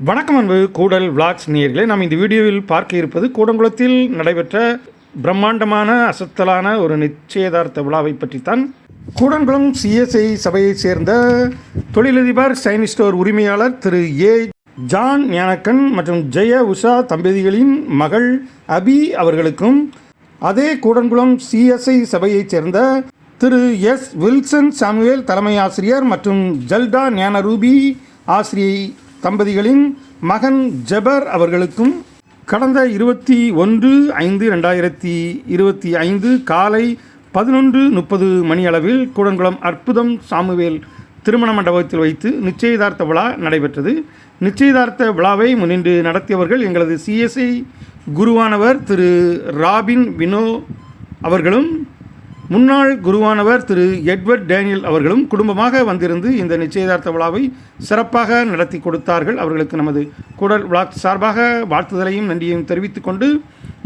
வணக்கம் அன்பு கூடல் விளாக்ஸ் நேயர்களே. நாம் இந்த வீடியோவில் பார்க்க இருப்பது கூடங்குளத்தில் நடைபெற்ற பிரம்மாண்டமான அசத்தலான ஒரு நிச்சயதார்த்த விழாவை பற்றித்தான். கூடங்குளம் சிஎஸ்ஐ சபையைச் சேர்ந்த தொழிலதிபர் சைனி ஸ்டோர் உரிமையாளர் திரு ஏ. ஜான் ஞானக்கன் மற்றும் ஜெய உஷா தம்பதிகளின் மகள் அபி அவர்களுக்கும் அதே கூடங்குளம் சிஎஸ்ஐ சபையைச் சேர்ந்த திரு எஸ். வில்சன் சாமுவேல் தலைமை ஆசிரியர் மற்றும் ஜல்டா ஞானரூபி ஆசிரியை தம்பதிகளின் மகன் ஜெபர் அவர்களுக்கும் கடந்த இருபத்தி ஒன்று ஐந்து ரெண்டாயிரத்தி இருபத்தி ஐந்து காலை பதினொன்று முப்பது மணியளவில் கூடங்குளம் அற்புதம் சாமுவேல் திருமண மண்டபத்தில் வைத்து நிச்சயதார்த்த விழா நடைபெற்றது. நிச்சயதார்த்த விழாவை முன்னின்று நடத்தியவர்கள் எங்களது சிஎஸ்ஐ குருவானவர் திரு ராபின் வினோ அவர்களும் முன்னாள் குருவானவர் திரு எட்வர்ட் டேனியல் அவர்களும் குடும்பமாக வந்திருந்து இந்த நிச்சயதார்த்த விழாவை சிறப்பாக நடத்தி கொடுத்தார்கள். அவர்களுக்கு நமது குடல் விழா சார்பாக வாழ்த்துதலையும் நன்றியையும் தெரிவித்துக் கொண்டு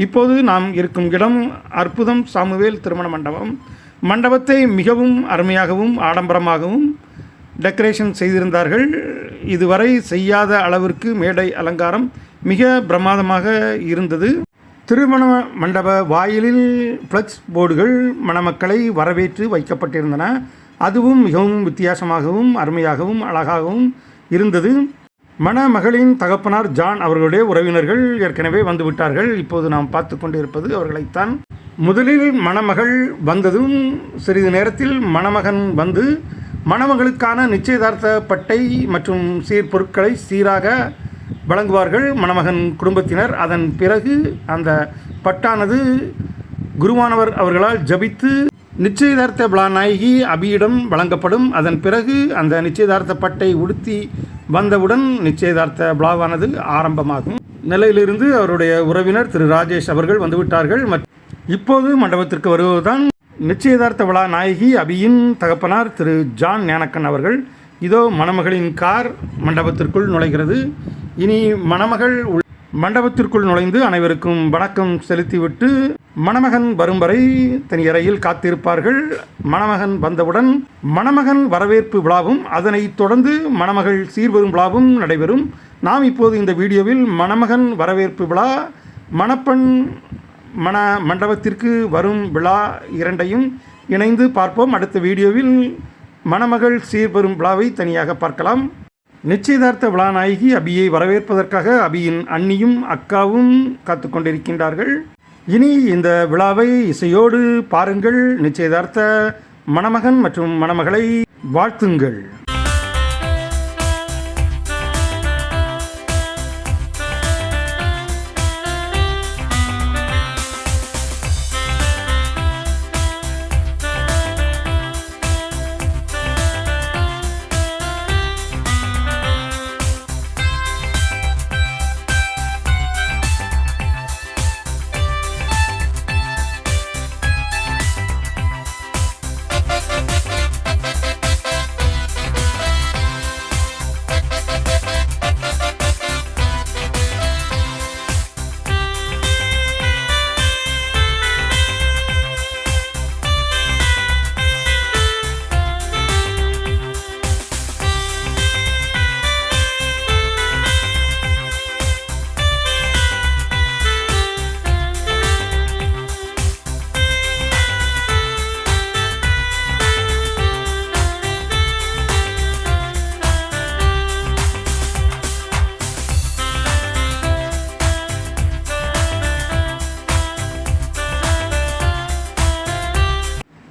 இப்போது நாம் இருக்கும் இடம் அற்புதம் சாமுவேல் திருமண மண்டபம். மண்டபத்தை மிகவும் அருமையாகவும் ஆடம்பரமாகவும் டெக்கரேஷன் செய்திருந்தார்கள். இதுவரை செய்யாத அளவிற்கு மேடை அலங்காரம் மிக பிரமாதமாக இருந்தது. திருமண மண்டப வாயிலில் ஃப்ளக்ஸ் போர்டுகள் மணமக்களை வரவேற்று வைக்கப்பட்டிருந்தன. அதுவும் மிகவும் வித்தியாசமாகவும் அருமையாகவும் அழகாகவும் இருந்தது. மணமகளின் தகப்பனார் ஜான் அவர்களுடைய உறவினர்கள் ஏற்கனவே வந்துவிட்டார்கள். இப்போது நாம் பார்த்து கொண்டிருப்பது அவர்களைத்தான். முதலில் மணமகள் வந்ததும் சிறிது நேரத்தில் மணமகன் வந்து மணமகளுக்கான நிச்சயதார்த்த பட்டை மற்றும் சீர்பொருட்களை சீராக வழங்குவார்கள் மணமகன் குடும்பத்தினர். அதன் பிறகு அந்த பட்டானது குருவானவர் அவர்களால் ஜபித்து நிச்சயதார்த்த விழாநாயகி அபியிடம் வழங்கப்படும். அதன் பிறகு அந்த நிச்சயதார்த்த பட்டை உடுத்தி வந்தவுடன் நிச்சயதார்த்த விழாவானது ஆரம்பமாகும். நிலையிலிருந்து அவருடைய உறவினர் திரு ராஜேஷ் அவர்கள் வந்துவிட்டார்கள். இப்போது மண்டபத்திற்கு வருவதுதான் நிச்சயதார்த்த விழா நாயகி அபியின் தகப்பனார் திரு ஜான் ஞானக்கன் அவர்கள். இதோ மணமகளின் கார் மண்டபத்திற்குள் நுழைகிறது. இனி மணமகள் உள்- மண்டபத்திற்குள் நுழைந்து அனைவருக்கும் வணக்கம் செலுத்திவிட்டு மணமகன் வரும் வரை தனி அறையில் காத்திருப்பார்கள். மணமகன் வந்தவுடன் மணமகன் வரவேற்பு விழாவும் அதனைத் தொடர்ந்து மணமகள் சீர்வரும் விழாவும் நடைபெறும். நாம் இப்போது இந்த வீடியோவில் மணமகன் வரவேற்பு விழா மணப்பெண் மண மண்டபத்திற்கு வரும் விழா இரண்டையும் இணைந்து பார்ப்போம். அடுத்த வீடியோவில் மணமகள் சீர்பெறும் விழாவை தனியாக பார்க்கலாம். நிச்சயதார்த்த விழா நாயகி அபியை வரவேற்பதற்காக அபியின் அண்ணியும் அக்காவும் காத்து கொண்டிருக்கின்றார்கள் இனி இந்த விழாவை இசையோடு பாருங்கள். நிச்சயதார்த்த மணமகன் மற்றும் மணமகளை வாழ்த்துங்கள்.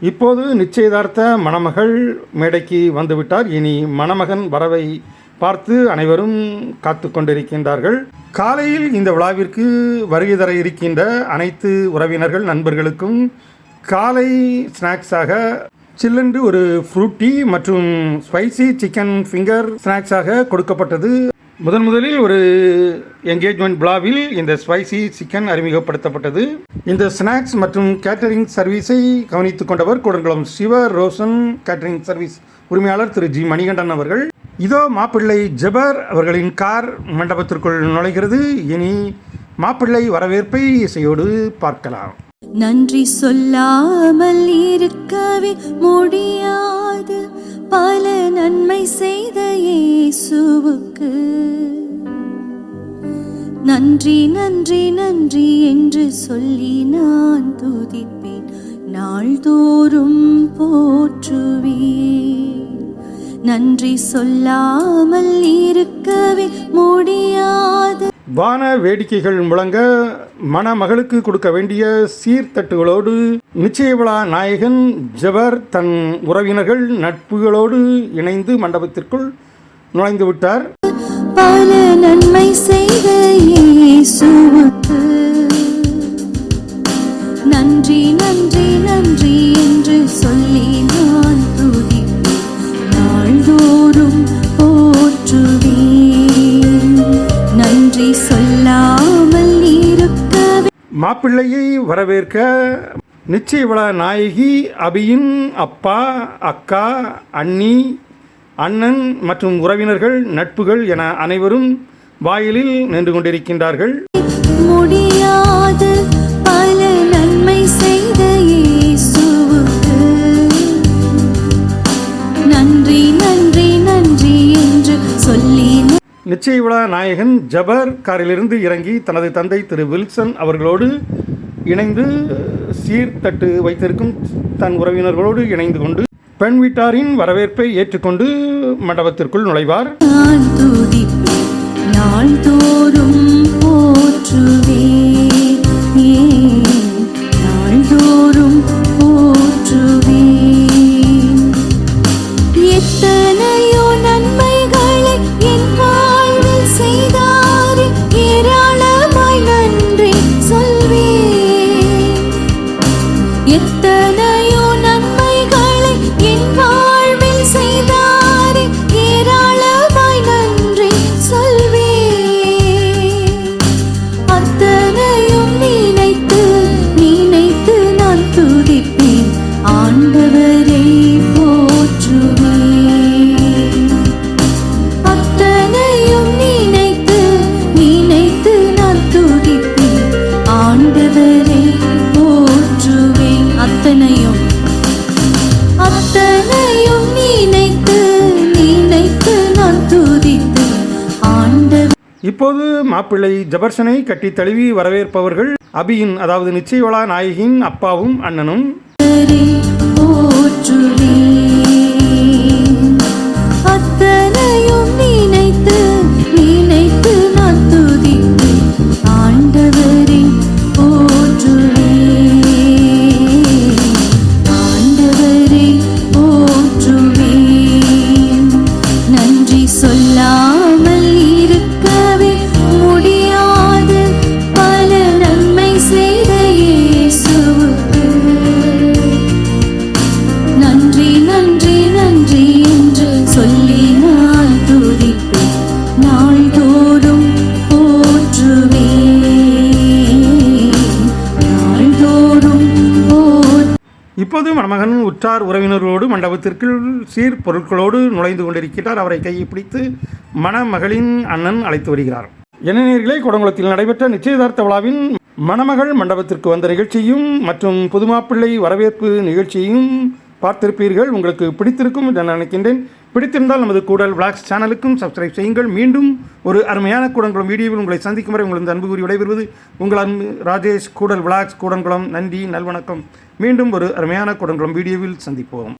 இப்போது நிச்சயதார்த்த மணமகள் மேடைக்கு வந்துவிட்டார். இனி மணமகன் வரவை பார்த்து அனைவரும் காத்து கொண்டிருக்கின்றார்கள். காலையில் இந்த விழாவிற்கு வருகை தர இருக்கின்ற அனைத்து உறவினர்கள் நண்பர்களுக்கும் காலை ஸ்நாக்ஸாக சில்லென்று ஒரு ஃப்ரூட்டி மற்றும் ஸ்பைசி சிக்கன் ஃபிங்கர் ஸ்நாக்ஸாக கொடுக்கப்பட்டது. முதன் முதலில் ஒரு என்கேஜ்மெண்ட் விழாவில் இந்த ஸ்பைசி சிக்கன் அறிமுகப்படுத்தப்பட்டது. இந்த ஸ்நாக்ஸ் மற்றும் கேட்டரிங் சர்வீஸை கவனித்துக் கொண்டவர் கூடங்குளம் சிவ ரோஷன் கேட்டரிங் சர்வீஸ் உரிமையாளர் திரு ஜி மணிகண்டன் அவர்கள். இதோ மாப்பிள்ளை ஜெபர் அவர்களின் கார் மண்டபத்திற்குள் நுழைகிறது. இனி மாப்பிள்ளை வரவேற்பை இசையோடு பார்க்கலாம். நன்றி சொல்லாமல் இருக்கவே முடியாது. பல நன்மை செய்த இயேசுவுக்கு. நன்றி நன்றி நன்றி என்று சொல்லி நான் துதிப்பேன். நாள்தோறும் போற்றுவேன் நன்றி சொல்லாமல் இருக்கவே முடியாது. வான வேடிக்கைகள் முழங்க மணமகளுக்கு கொடுக்க வேண்டிய சீர்தட்டுகளோடு நிச்சய விழா நாயகன் ஜபர் தன் உறவினர்கள் நட்புகளோடு இணைந்து மண்டபத்திற்குள் நுழைந்து விட்டார். பல நன்மை செய்த நன்றி நன்றி நன்றி. மாப்பிள்ளையை வரவேற்க நிச்சய விழா நாயகி அபியின் அப்பா அக்கா அண்ணி அண்ணன் மற்றும் உறவினர்கள் நட்புகள் என அனைவரும் வாயிலில் நின்று கொண்டிருக்கின்றார்கள். முடியாது. நிச்சய விழா நாயகன் ஜபர் காரிலிருந்து இறங்கி தனது தந்தை திரு வில்சன் அவர்களோடு இணைந்து சீர்தட்டு வைத்திருக்கும் தன் உறவினர்களோடு இணைந்து கொண்டு பெண் வீட்டாரின் வரவேற்பை ஏற்றுக்கொண்டு மண்டபத்திற்குள் நுழைவார். நாள்தோறும் நாள்தோறும் மாப்பிள்ளை ஜபர்சனை கட்டி தழுவி வரவேற்பவர்கள் அபியின் அதாவது நிச்சய நாயகியின் அப்பாவும் அண்ணனும். இப்போது மணமகன் உற்றார் உறவினர்களோடு மண்டபத்திற்குள் சீர் பொருட்களோடு நுழைந்து கொண்டிருக்கிறார். அவரை கையை பிடித்து மணமகளின் அண்ணன் அழைத்து வருகிறார். என்ன குடங்குளத்தில் நடைபெற்ற நிச்சயதார்த்த விழாவின் மணமகள் மண்டபத்திற்கு வந்த நிகழ்ச்சியும் மற்றும் புதுமாப்பிள்ளை வரவேற்பு நிகழ்ச்சியும் பார்த்திருப்பீர்கள். உங்களுக்கு பிடித்திருக்கும் என்று நான் நினைக்கின்றேன். பிடித்திருந்தால் நமது கூடல் விளாக்ஸ் சேனலுக்கும் சப்ஸ்கிரைப் செய்யுங்கள். மீண்டும் ஒரு அருமையான கூடங்குளம் வீடியோவில் உங்களை சந்திக்கும் வரை உங்களது அன்பு கூறி விடைபெறுவது உங்கள் அன்பு ராஜேஷ் கூடல் விளாக்ஸ் கூடங்குளம். நன்றி நல்வணக்கம். மீண்டும் ஒரு அருமையான கூடங்குளம் வீடியோவில் சந்திப்போம்.